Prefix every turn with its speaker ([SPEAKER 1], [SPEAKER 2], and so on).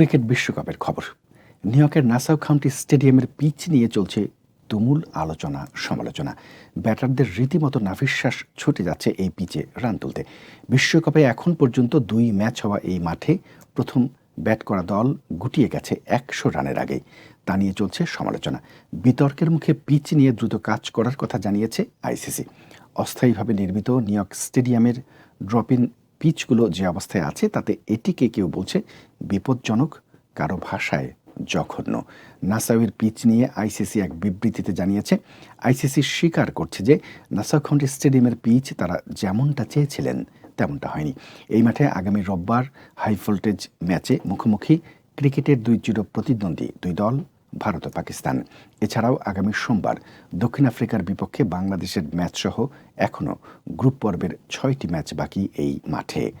[SPEAKER 1] Cricket বিশ্বকাপের খবর। নিউইয়র্কের নাসাউ কাউন্টি স্টেডিয়ামের পিচ নিয়ে চলছে তুমুল আলোচনা, সমালোচনা। ব্যাটারদের রীতিমতো নাভিশ্বাস ছুটে যাচ্ছে এই পিচে রান তুলতে। বিশ্বকাপে এখন পর্যন্ত দুই ম্যাচ হওয়া এই মাঠে প্রথম ব্যাট করা দল গুটিয়ে গেছে একশো রানের আগেই তা নিয়ে চলছে সমালোচনা। বিতর্কের মুখে পিচ নিয়ে দ্রুত কাজ করার কথা জানিয়েছে আইসিসি। অস্থায়ীভাবে নির্মিত নিউ ইয়র্ক স্টেডিয়ামের ড্রপিন পিচগুলো যে অবস্থায় আছে, তাতে এটিকে কেউ বলছে বিপজ্জনক, কারও ভাষায় জঘন্য। নাসাউয়ের পিচ নিয়ে আইসিসি এক বিবৃতিতে জানিয়েছে, আইসিসি স্বীকার করছে যে কাউন্টি স্টেডিয়ামের পিচ তারা যেমনটা চেয়েছিলেন, তেমনটা হয়নি। এই মাঠে আগামী রোববার হাই ভোল্টেজ ম্যাচে মুখোমুখি ক্রিকেটের দুই চির প্রতিদ্বন্দ্বী দুই দল ভারত ও পাকিস্তান। এছাড়াও আগামী সোমবার দক্ষিণ আফ্রিকার বিপক্ষে বাংলাদেশের ম্যাচসহ এখনও গ্রুপ পর্বের ছয়টি ম্যাচ বাকি এই মাঠে।